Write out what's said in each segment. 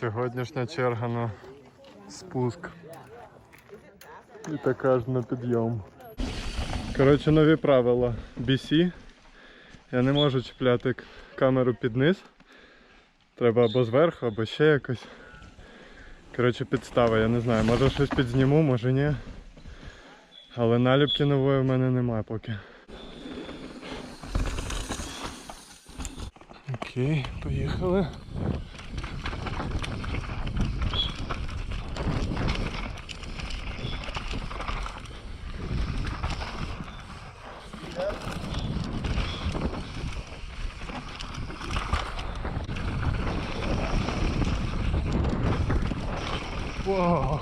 Сьогоднішня черга на спуск. І така ж на підйом. Коротше, нові правила BC. Я не можу чіпляти камеру під низ. Треба або зверху, або ще якось. Коротше, підстава, я не знаю, може щось підзніму, може ні. Але наліпки нової в мене немає поки. Окей, поїхали. Вау.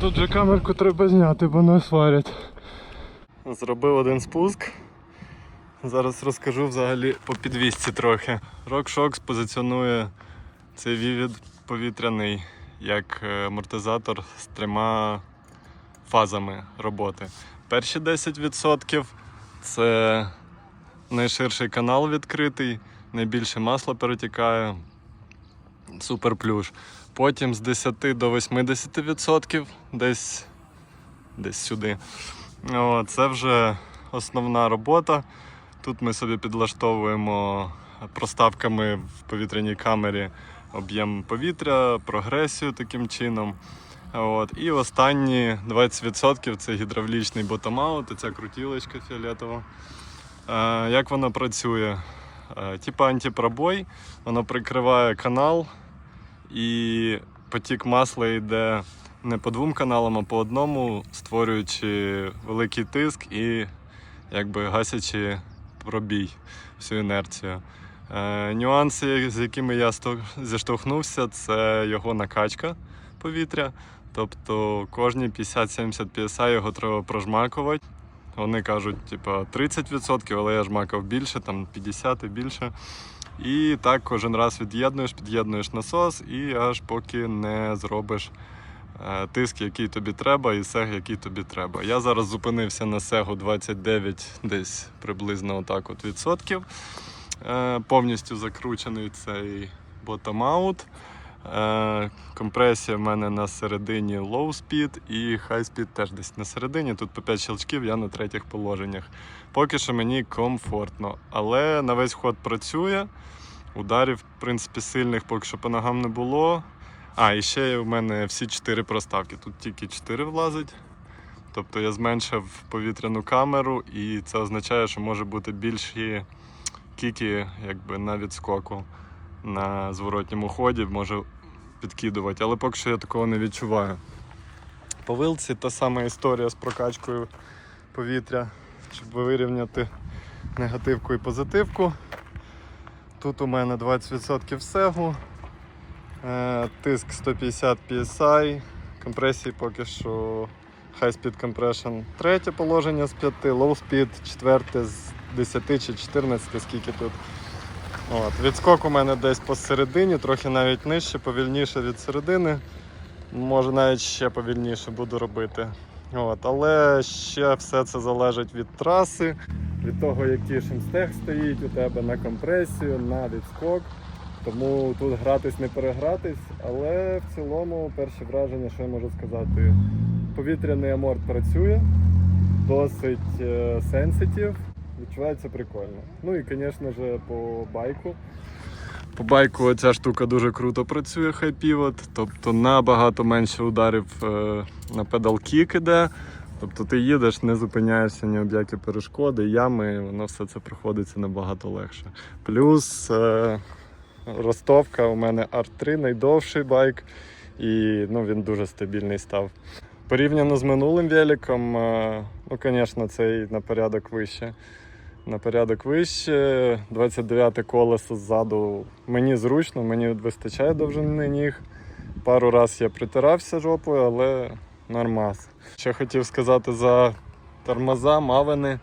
Тут же камерку треба зняти, бо не сварять. Зробив один спуск. Зараз розкажу взагалі по підвісці трохи. RockShox позиціонує цей вівід повітряний як амортизатор з трьома фазами роботи. Перші 10% це найширший канал відкритий, найбільше масла перетікає, супер плюш. Потім з 10 до 80% десь, десь сюди. О, це вже основна робота. Тут ми собі підлаштовуємо проставками в повітряній камері об'єм повітря, прогресію таким чином. От. І останні 20% це гідравлічний ботом-аут, ця крутілочка фіолетова. Е, як вона працює? Е, типа антипробой, воно прикриває канал і потік масла йде не по двом каналам, а по одному, створюючи великий тиск і якби гасячи пробій, всю інерцію. Е, нюанси, з якими я зіштовхнувся, це його накачка повітря. Тобто кожні 50-70 PSI його треба прожмакувати. Вони кажуть, типа 30%, але я жмакав більше, там 50 і більше. І так кожен раз від'єднуєш, під'єднуєш насос і аж поки не зробиш е, тиск, який тобі треба, і сег, який тобі треба. Я зараз зупинився на сегу 29, десь приблизно отак от відсотків. Е, повністю закручений цей bottom-out. Е, компресія в мене на середині low speed і high speed теж десь на середині. Тут по 5 щелчків, я на третіх положеннях. Поки що мені комфортно, але на весь ход працює. Ударів, в принципі, сильних поки що по ногам не було. А, і ще в мене всі 4 проставки. Тут тільки 4 влазить. Тобто я зменшив повітряну камеру, і це означає, що може бути більші кіки якби, на відскоку на зворотньому ході, може підкидувати, але поки що я такого не відчуваю. По вилці та сама історія з прокачкою повітря, щоб вирівняти негативку і позитивку. Тут у мене 20% сегу, е, тиск 150 PSI, компресії поки що High Speed Compression третє положення з 5, Low Speed четверте з 10 чи 14, скільки тут. От. Відскок у мене десь посередині, трохи навіть нижче, повільніше від середини. Може навіть ще повільніше буду робити. От. Але ще все це залежить від траси, від того, який шимстег стоїть у тебе на компресію, на відскок. Тому тут гратись не перегратись, але в цілому перше враження, що я можу сказати, повітряний аморт працює, досить е, сенситив, відчувається прикольно. Ну і, звісно ж, по байку. По байку ця штука дуже круто працює, High Pivot, тобто набагато менше ударів е, на педал кік іде. Тобто ти їдеш, не зупиняєшся ні об які перешкоди, ями, воно все це проходиться набагато легше. Плюс е, ростовка у мене R3 найдовший байк, і ну, він дуже стабільний став. Порівняно з минулим великом, е, ну, звісно, цей на порядок вище. На порядок вище. 29 колесо ззаду мені зручно, мені вистачає довжини ніг. Пару раз я притирався жопою, але нормас. Ще хотів сказати за тормоза, мавини.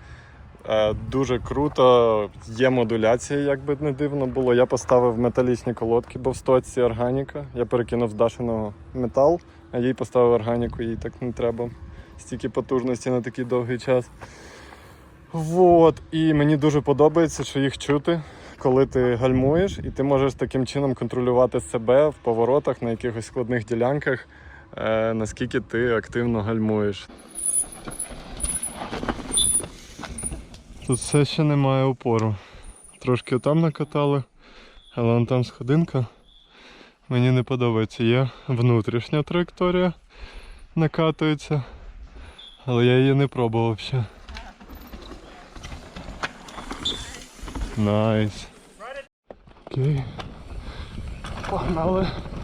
Е, Дуже круто, є модуляція, як би не дивно було. Я поставив металічні колодки, бо в стоці органіка. Я перекинув з метал, а їй поставив органіку, їй так не треба. Стільки потужності на такий довгий час. Вот. І мені дуже подобається, що їх чути, коли ти гальмуєш, і ти можеш таким чином контролювати себе в поворотах на якихось складних ділянках, е, наскільки ти активно гальмуєш. Тут все ще немає опору. Трошки там накатали, але вон там сходинка. Мені не подобається. Є внутрішня траєкторія накатується, але я її не пробував ще. Найс. Окей. Погнали. О.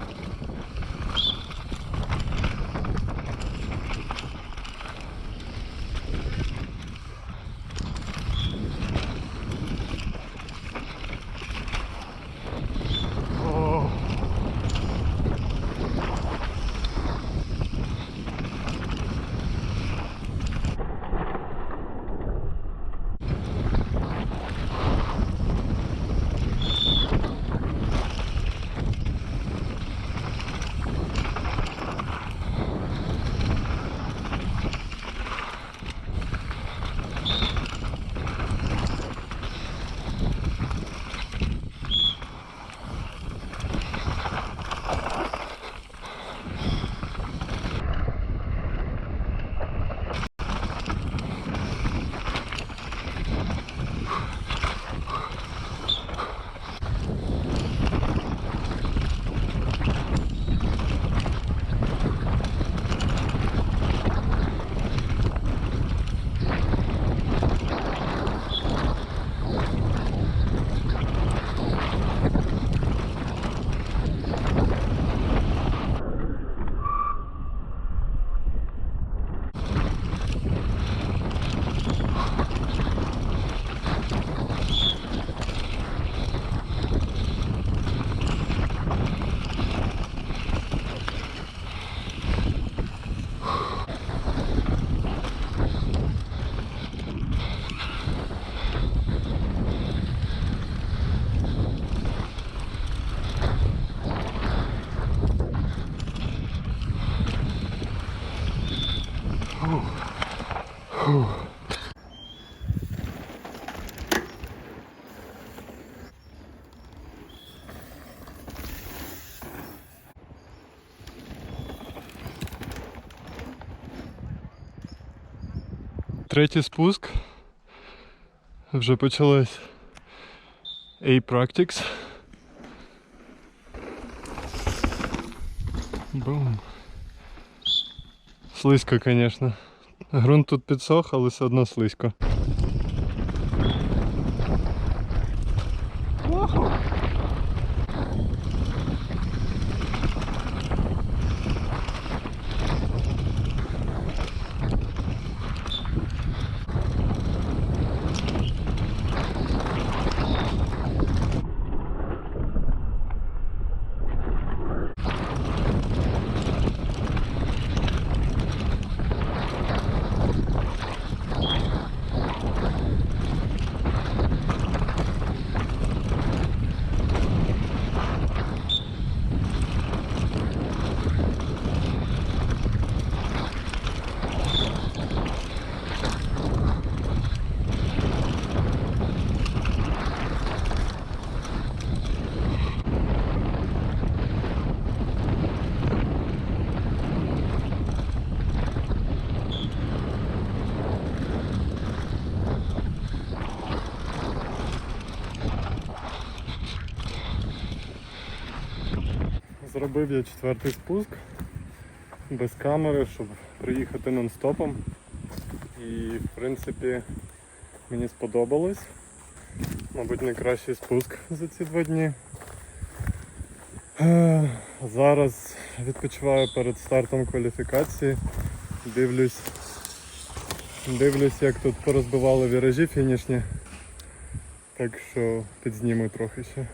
Третій спуск. Вже почалось A-Practice. Бум. Слизько, звісно. Грунт тут підсох, але все одно слизько. Зробив я четвертий спуск без камери, щоб приїхати нон-стопом. І в принципі мені сподобалось. Мабуть, найкращий спуск за ці два дні. Е, Зараз відпочиваю перед стартом кваліфікації. Дивлюсь, дивлюсь, як тут порозбивали віражі фінішні. Так що підзніму трохи ще.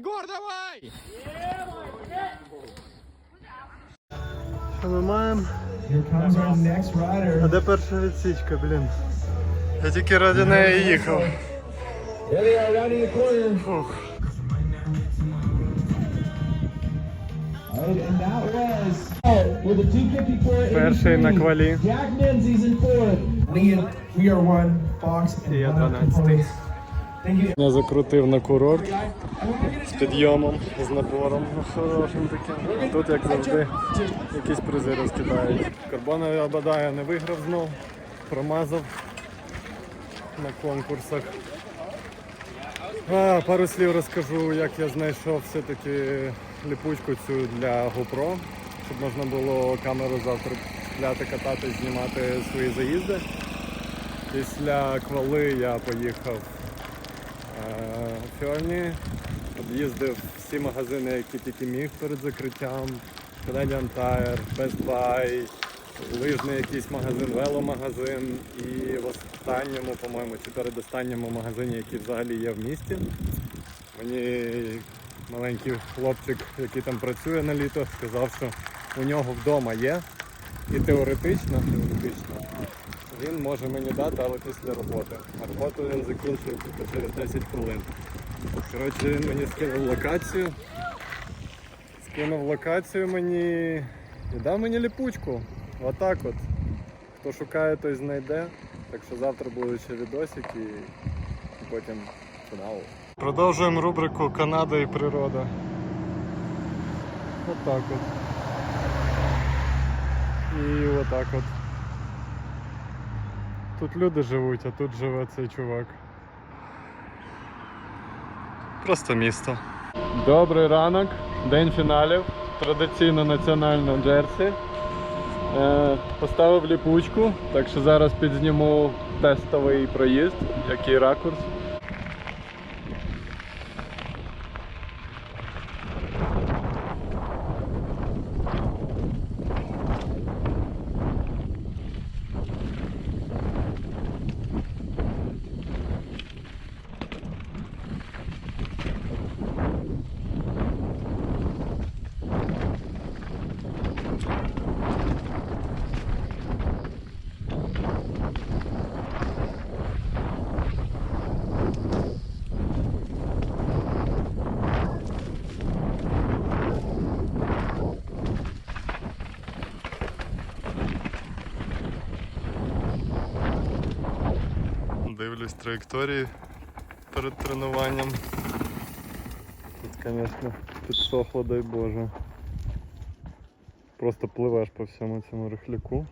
Егор, давай! Що ми маємо? Here comes our next rider. А де перша відсічка, блін? Я тільки ради неї їхав. There they are, rounding the corner. Фух. All right, and that was oh, with a 254 Перший на квалі. Jack Menzies in fourth. Lead, we are one box and Я one 12. Я закрутив на курорт з підйомом, з набором ну, хорошим таким. Тут, як завжди, якісь призи розкидають. Карбонові обода не виграв знов, промазав на конкурсах. А, пару слів розкажу, як я знайшов все-таки ліпучку цю для GoPro, щоб можна було камеру завтра купляти, катати, знімати свої заїзди. Після квали я поїхав Фьорні, об'їздив всі магазини, які тільки міг перед закриттям. Canadian Tire, Best Buy, лижний якийсь магазин, веломагазин і в останньому, по-моєму, чи передостанньому магазині, який взагалі є в місті. Мені маленький хлопчик, який там працює на літо, сказав, що у нього вдома є. І теоретично, теоретично він може мені дати, але після роботи. А роботу він закінчив тільки через 10 хвилин. Коротше, він мені скинув локацію. Скинув локацію мені і дав мені ліпучку. Отак от. Хто шукає, той знайде. Так що завтра будуть ще відосики і потім фінал. Продовжуємо рубрику Канада і природа. Отак от. І отак от. Тут люди живуть, а тут живе цей чувак. Просто місто. Добрий ранок, день фіналів. Традиційно національна Джерсі. Е, поставив ліпучку, так що зараз підзніму тестовий проїзд, який ракурс. Дивлюсь траєкторії перед тренуванням. Тут, звісно, підсохло, дай Боже. Просто пливеш по всьому цьому рихляку.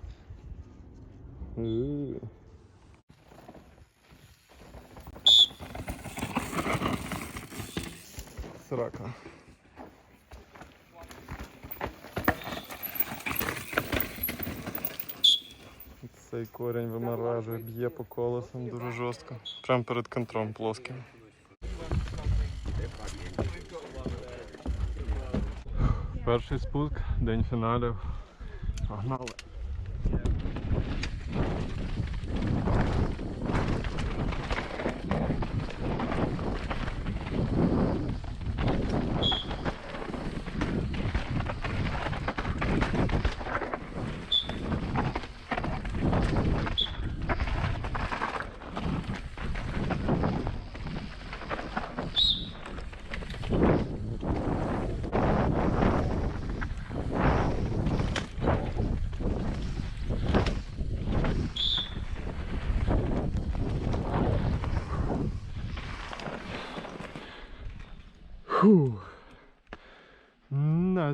Срака. Цей корінь виморажує, б'є по колесам дуже жорстко. Прямо перед контром плоским. Перший спуск, день фіналів. Погнали.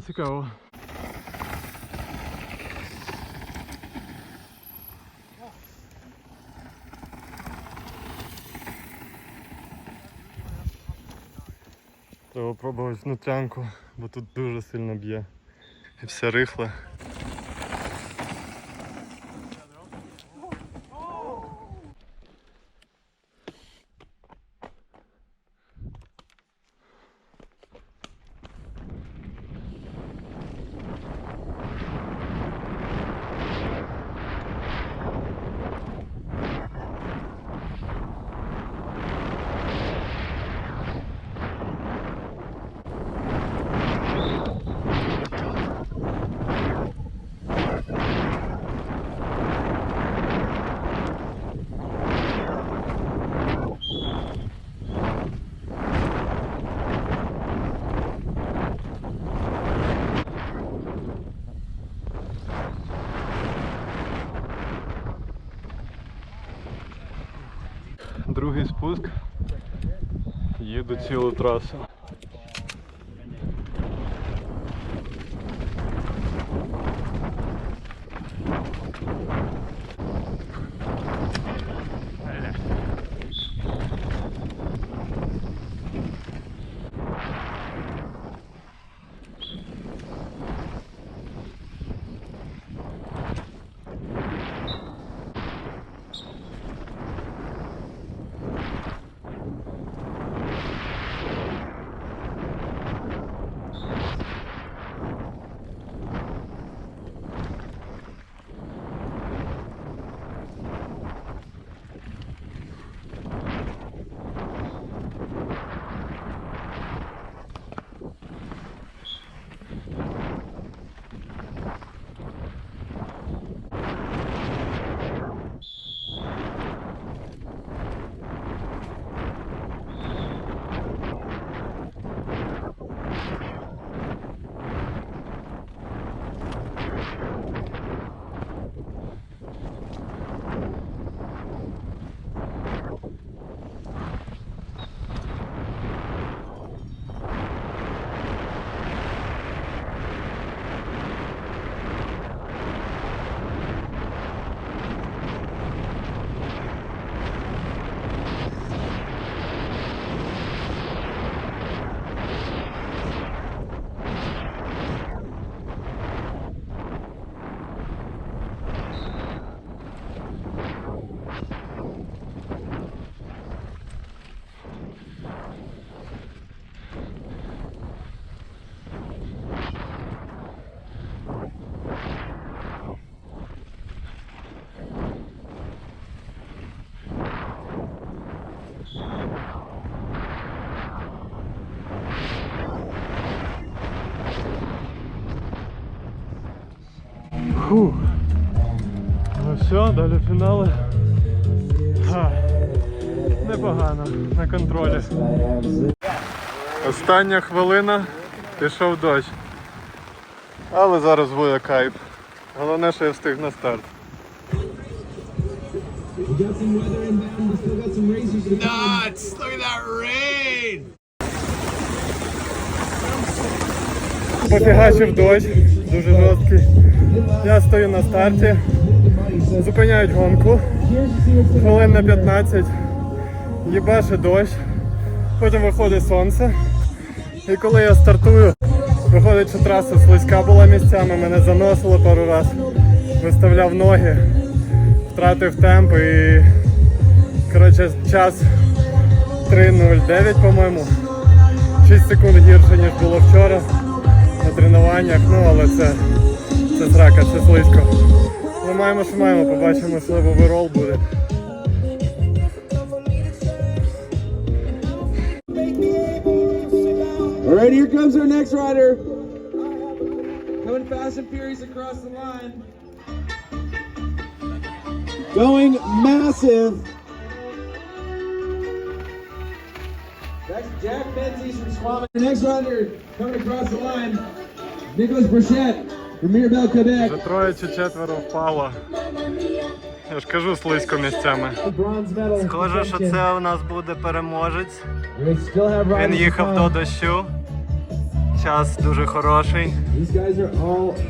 Цікаво. Треба пробувати внутрянку, бо тут дуже сильно б'є. І все рихле. цілу трасу. Фух. Ну все, далі фінали. Ха. Непогано, на контролі. Остання хвилина, пішов дощ. Але зараз буде кайф. Головне, що я встиг на старт. Nuts! Look at that rain! Пофігачив дощ, дуже жорсткий. Я стою на старті, зупиняють гонку, хвилин на 15, їбаше дощ, потім виходить сонце. І коли я стартую, виходить, що траса слизька була місцями, мене заносило пару раз, виставляв ноги, втратив темп і коротше час 3.09, по-моєму. 6 секунд гірше, ніж було вчора на тренуваннях, ну але це, це срака, це слизько. Ми маємо, що маємо, побачимо, що оверол буде. All right, here comes our next rider. Coming fast and furious across the line. Going massive. That's Jack Menzies from Swami. Our next rider coming across the line. Nicholas Brichette from Mirabel, Quebec. Вже троє чи четверо впало. Я ж кажу слизько місцями. Схоже, що це у нас буде переможець. Він їхав до дощу. Час дуже хороший.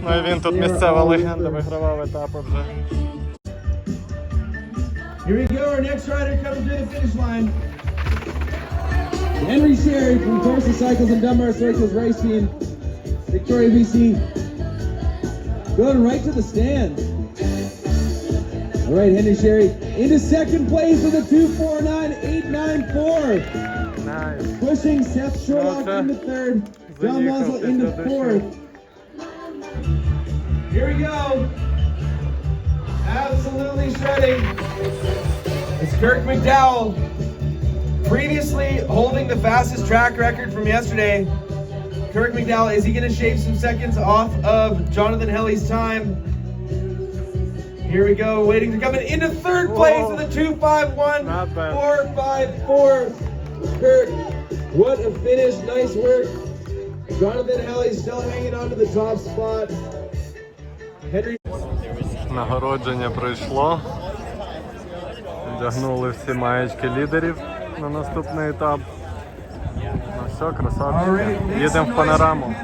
Ну і він тут місцева легенда, вигравав етапи вже. Here we go. Our next rider coming to the finish line. Henry Sherry from Corsa Cycles and Dunbar Cycles Race Team, Victoria, BC. Going right to the stands. All right, Henry Sherry into second place with a 249.894. Nice. Pushing Seth Sherlock into third, John Wazel into fourth. Here we go. Absolutely shredding. It's Kirk McDowell, previously holding the fastest track record from yesterday Kirk McDowell, is he going to shave some seconds off of Jonathan Helly's time? Here we go, waiting to come in into third place Whoa. with a 251 Not bad. 454. Kirk, what a finish. Nice work. Jonathan Helly still hanging on to the top spot. Henry Нагородження пройшло. Вдягнули всі маєчки лідерів на наступний етап. Все, красавчик. Їдемо в панораму.